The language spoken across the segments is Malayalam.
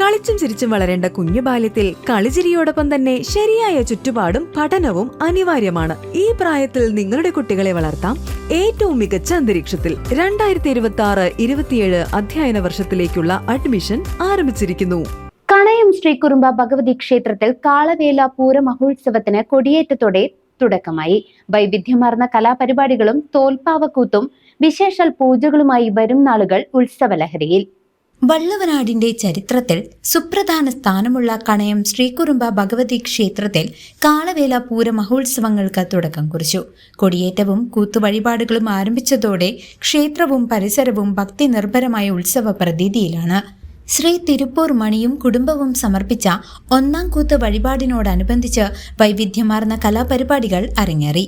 കളിച്ചും ചിരിച്ചും വളരേണ്ട കുഞ്ഞു ബാല്യത്തിൽ കളിചിരിയോടൊപ്പം തന്നെ ശരിയായ ചുറ്റുപാടും പഠനവും അനിവാര്യമാണ്. ഈ പ്രായത്തിൽ നിങ്ങളുടെ കുട്ടികളെ വളർത്താം. ഏറ്റവും മികച്ച അന്തരീക്ഷത്തിൽ രണ്ടായിരത്തി ഇരുപത്തി ആറ് ഇരുപത്തിയേഴ് അധ്യയന വർഷത്തിലേക്കുള്ള അഡ്മിഷൻ ആരംഭിച്ചിരിക്കുന്നു. കണയം ശ്രീകുറുമ്പ ഭഗവതി ക്ഷേത്രത്തിൽ കാളവേല പൂര മഹോത്സവത്തിന് കൊടിയേറ്റത്തോടെ തുടക്കമായി. വൈവിധ്യമാർന്ന കലാപരിപാടികളും തോൽപ്പാവക്കൂത്തും വിശേഷാൽ പൂജകളുമായി വരും നാളുകൾ ഉത്സവലഹരിയിൽ. വള്ളവനാടിന്റെ ചരിത്രത്തിൽ സുപ്രധാന സ്ഥാനമുള്ള കണയം ശ്രീകുറുമ്പ ഭഗവതി ക്ഷേത്രത്തിൽ കാളവേല പൂര മഹോത്സവങ്ങൾക്ക് തുടക്കം കുറിച്ചു. കൊടിയേറ്റവും കൂത്തുവഴിപാടുകളും ആരംഭിച്ചതോടെ ക്ഷേത്രവും പരിസരവും ഭക്തി നിർഭരമായ ഉത്സവ പ്രതീതിയിലാണ്. ശ്രീ തിരുപ്പൂർ മണിയും കുടുംബവും സമർപ്പിച്ച ഒന്നാം കൂത്ത് വഴിപാടിനോടനുബന്ധിച്ച് വൈവിധ്യമാർന്ന കലാപരിപാടികൾ അരങ്ങേറി.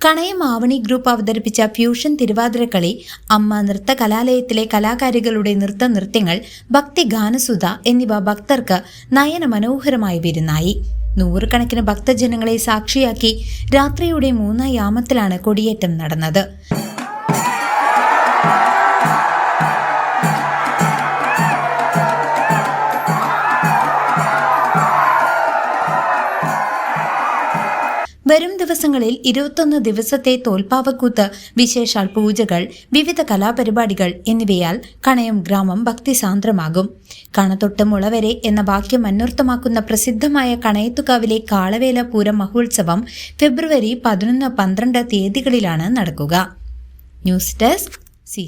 കണയം ആവണി ഗ്രൂപ്പ് അവതരിപ്പിച്ച ഫ്യൂഷൻ തിരുവാതിരക്കളി അമ്മ നൃത്ത കലാലയത്തിലെ കലാകാരികളുടെ നൃത്ത നൃത്യങ്ങൾ ഭക്തി ഗാനസുധ എന്നിവ ഭക്തർക്ക് നയന മനോഹരമായി വിരുന്നായി. നൂറുകണക്കിന് ഭക്തജനങ്ങളെ സാക്ഷിയാക്കി രാത്രിയുടെ മൂന്നാം യാമത്തിലാണ് കൊടിയേറ്റം നടന്നത്. വരും ദിവസങ്ങളിൽ ഇരുപത്തൊന്ന് ദിവസത്തെ തോൽപ്പാവക്കൂത്ത് വിശേഷാൽ പൂജകൾ വിവിധ കലാപരിപാടികൾ എന്നിവയാൽ കണയം ഗ്രാമം ഭക്തിസാന്ദ്രമാകും. കണതൊട്ട് മുളവരെ എന്ന വാക്യം അന്വർത്ഥമാക്കുന്ന പ്രസിദ്ധമായ കണയത്തുകാവിലെ കാളവേല പൂരം മഹോത്സവം ഫെബ്രുവരി പതിനൊന്ന് പന്ത്രണ്ട് തീയതികളിലാണ് നടക്കുക. News desk C